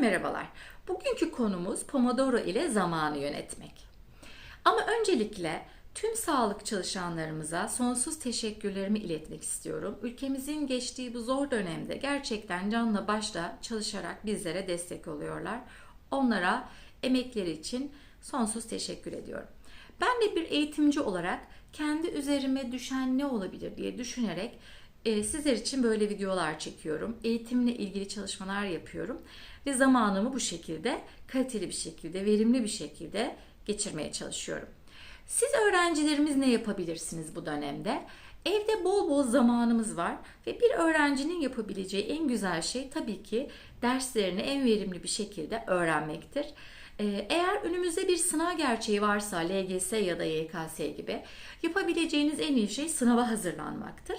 merhabalar. Bugünkü konumuz Pomodoro ile zamanı yönetmek. Ama öncelikle tüm sağlık çalışanlarımıza sonsuz teşekkürlerimi iletmek istiyorum. Ülkemizin geçtiği bu zor dönemde gerçekten canla başla çalışarak bizlere destek oluyorlar. Onlara emekleri için sonsuz teşekkür ediyorum. Ben de bir eğitimci olarak kendi üzerime düşen ne olabilir diye düşünerek e, sizler için böyle videolar çekiyorum. Eğitimle ilgili çalışmalar yapıyorum ve zamanımı bu şekilde kaliteli bir şekilde, verimli bir şekilde geçirmeye çalışıyorum. Siz öğrencilerimiz ne yapabilirsiniz bu dönemde? Evde bol bol zamanımız var ve bir öğrencinin yapabileceği en güzel şey tabii ki derslerini en verimli bir şekilde öğrenmektir. Ee, eğer önümüzde bir sınav gerçeği varsa LGS ya da YKS gibi yapabileceğiniz en iyi şey sınava hazırlanmaktır.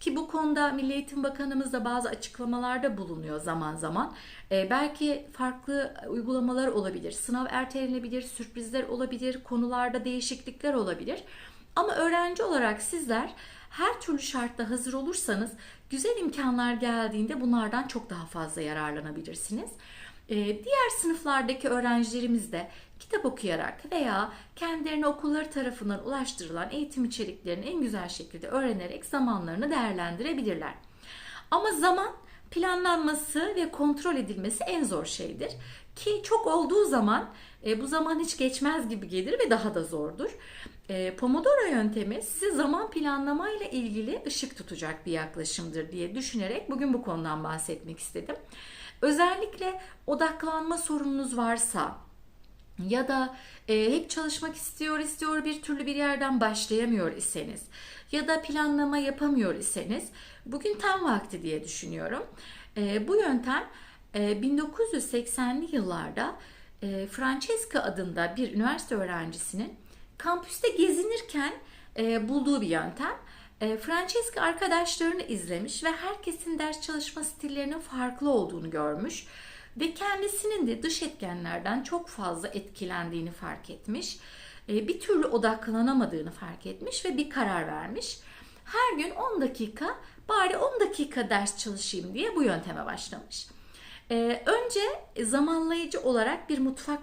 Ki bu konuda Milli Eğitim Bakanımız da bazı açıklamalarda bulunuyor zaman zaman. Ee, belki farklı uygulamalar olabilir, sınav ertelenebilir, sürprizler olabilir, konularda değişiklikler olabilir. Ama öğrenci olarak sizler her türlü şartta hazır olursanız güzel imkanlar geldiğinde bunlardan çok daha fazla yararlanabilirsiniz. Ee, diğer sınıflardaki öğrencilerimiz de kitap okuyarak veya kendilerine okulları tarafından ulaştırılan eğitim içeriklerini en güzel şekilde öğrenerek zamanlarını değerlendirebilirler. Ama zaman planlanması ve kontrol edilmesi en zor şeydir. Ki çok olduğu zaman e, bu zaman hiç geçmez gibi gelir ve daha da zordur. E, Pomodoro yöntemi size zaman planlama ile ilgili ışık tutacak bir yaklaşımdır diye düşünerek bugün bu konudan bahsetmek istedim. Özellikle odaklanma sorununuz varsa ya da e, hep çalışmak istiyor istiyor bir türlü bir yerden başlayamıyor iseniz ya da planlama yapamıyor iseniz bugün tam vakti diye düşünüyorum. E, bu yöntem e, 1980'li yıllarda e, Francesca adında bir üniversite öğrencisinin kampüste gezinirken e, bulduğu bir yöntem. E, Francesca arkadaşlarını izlemiş ve herkesin ders çalışma stillerinin farklı olduğunu görmüş ve kendisinin de dış etkenlerden çok fazla etkilendiğini fark etmiş. E, bir türlü odaklanamadığını fark etmiş ve bir karar vermiş. Her gün 10 dakika bari 10 dakika ders çalışayım diye bu yönteme başlamış. E, önce zamanlayıcı olarak bir mutfak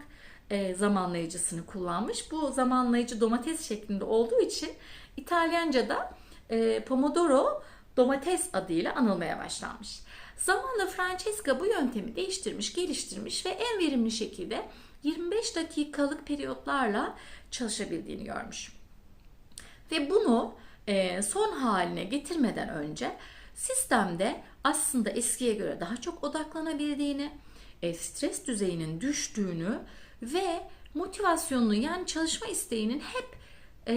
e, zamanlayıcısını kullanmış. Bu zamanlayıcı domates şeklinde olduğu için İtalyanca'da e, Pomodoro domates adıyla anılmaya başlanmış. Zamanla Francesca bu yöntemi değiştirmiş, geliştirmiş ve en verimli şekilde 25 dakikalık periyotlarla çalışabildiğini görmüş. Ve bunu e, son haline getirmeden önce sistemde aslında eskiye göre daha çok odaklanabildiğini, e, stres düzeyinin düştüğünü ve motivasyonunun yani çalışma isteğinin hep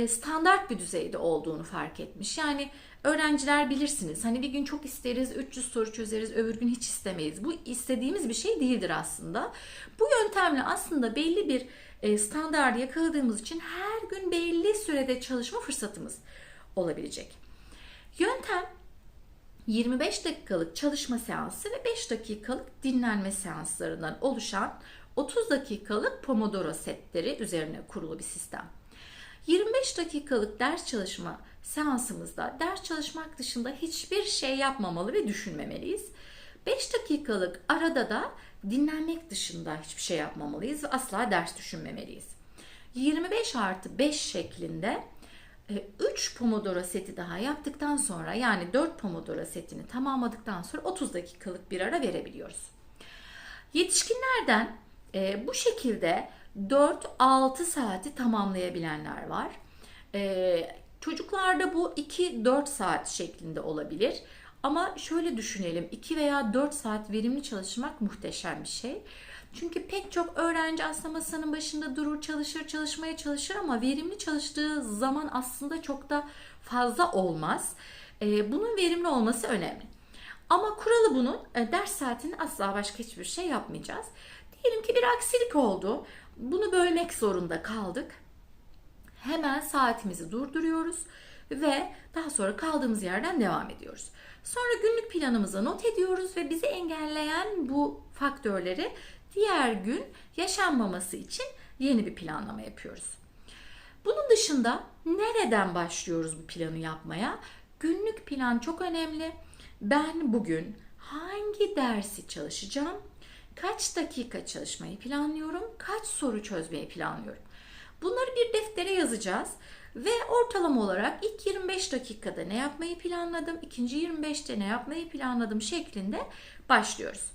standart bir düzeyde olduğunu fark etmiş. Yani öğrenciler bilirsiniz hani bir gün çok isteriz 300 soru çözeriz öbür gün hiç istemeyiz. Bu istediğimiz bir şey değildir aslında. Bu yöntemle aslında belli bir e, standart yakaladığımız için her gün belli sürede çalışma fırsatımız olabilecek. Yöntem 25 dakikalık çalışma seansı ve 5 dakikalık dinlenme seanslarından oluşan 30 dakikalık Pomodoro setleri üzerine kurulu bir sistem. 25 dakikalık ders çalışma seansımızda ders çalışmak dışında hiçbir şey yapmamalı ve düşünmemeliyiz. 5 dakikalık arada da dinlenmek dışında hiçbir şey yapmamalıyız ve asla ders düşünmemeliyiz. 25 artı 5 şeklinde 3 e, Pomodoro seti daha yaptıktan sonra yani 4 Pomodoro setini tamamladıktan sonra 30 dakikalık bir ara verebiliyoruz. Yetişkinlerden e, bu şekilde 4-6 saati tamamlayabilenler var. Ee, çocuklarda bu 2-4 saat şeklinde olabilir. Ama şöyle düşünelim 2 veya 4 saat verimli çalışmak muhteşem bir şey. Çünkü pek çok öğrenci aslında masanın başında durur, çalışır, çalışmaya çalışır ama verimli çalıştığı zaman aslında çok da fazla olmaz. Ee, bunun verimli olması önemli. Ama kuralı bunun e, ders saatinde asla başka hiçbir şey yapmayacağız. Diyelim ki bir aksilik oldu. Bunu bölmek zorunda kaldık. Hemen saatimizi durduruyoruz ve daha sonra kaldığımız yerden devam ediyoruz. Sonra günlük planımıza not ediyoruz ve bizi engelleyen bu faktörleri diğer gün yaşanmaması için yeni bir planlama yapıyoruz. Bunun dışında nereden başlıyoruz bu planı yapmaya? Günlük plan çok önemli. Ben bugün hangi dersi çalışacağım Kaç dakika çalışmayı planlıyorum? Kaç soru çözmeyi planlıyorum? Bunları bir deftere yazacağız ve ortalama olarak ilk 25 dakikada ne yapmayı planladım, ikinci 25'te ne yapmayı planladım şeklinde başlıyoruz.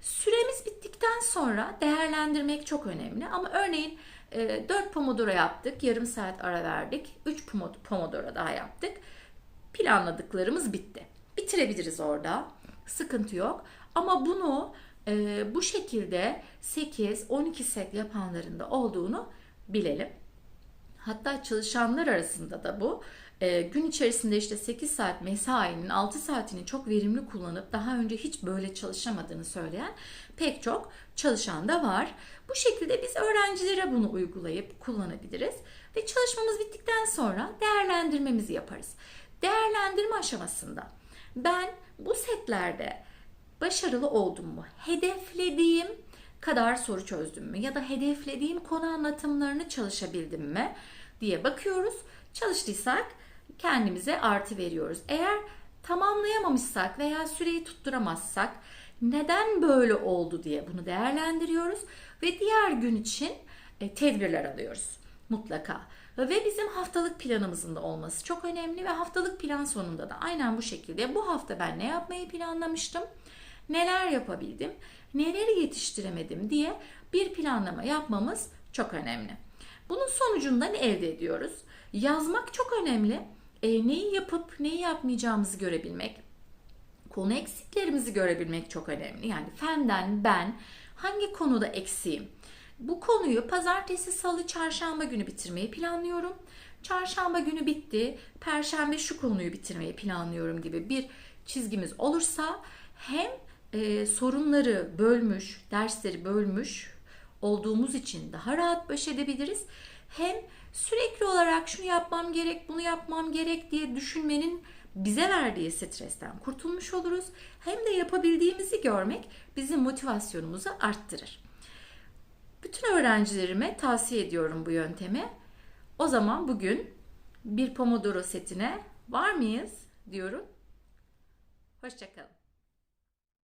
Süremiz bittikten sonra değerlendirmek çok önemli ama örneğin 4 pomodoro yaptık, yarım saat ara verdik, 3 pomodoro daha yaptık. Planladıklarımız bitti. Bitirebiliriz orada. Sıkıntı yok. Ama bunu e, bu şekilde 8-12 set yapanların da olduğunu bilelim. Hatta çalışanlar arasında da bu e, gün içerisinde işte 8 saat mesainin 6 saatini çok verimli kullanıp daha önce hiç böyle çalışamadığını söyleyen pek çok çalışan da var. Bu şekilde biz öğrencilere bunu uygulayıp kullanabiliriz ve çalışmamız bittikten sonra değerlendirmemizi yaparız. Değerlendirme aşamasında ben bu setlerde başarılı oldum mu? Hedeflediğim kadar soru çözdüm mü? Ya da hedeflediğim konu anlatımlarını çalışabildim mi? diye bakıyoruz. Çalıştıysak kendimize artı veriyoruz. Eğer tamamlayamamışsak veya süreyi tutturamazsak neden böyle oldu diye bunu değerlendiriyoruz ve diğer gün için e, tedbirler alıyoruz mutlaka. Ve bizim haftalık planımızın da olması çok önemli ve haftalık plan sonunda da aynen bu şekilde bu hafta ben ne yapmayı planlamıştım, neler yapabildim, neleri yetiştiremedim diye bir planlama yapmamız çok önemli. Bunun sonucunda ne elde ediyoruz? Yazmak çok önemli. E, neyi yapıp neyi yapmayacağımızı görebilmek, konu eksiklerimizi görebilmek çok önemli. Yani fenden ben hangi konuda eksiğim? Bu konuyu pazartesi, salı, çarşamba günü bitirmeyi planlıyorum. Çarşamba günü bitti, perşembe şu konuyu bitirmeyi planlıyorum gibi bir çizgimiz olursa hem e, sorunları bölmüş, dersleri bölmüş olduğumuz için daha rahat baş edebiliriz. Hem sürekli olarak şunu yapmam gerek, bunu yapmam gerek diye düşünmenin bize verdiği stresten kurtulmuş oluruz. Hem de yapabildiğimizi görmek bizim motivasyonumuzu arttırır. Bütün öğrencilerime tavsiye ediyorum bu yöntemi. O zaman bugün bir Pomodoro setine var mıyız diyorum. Hoşçakalın.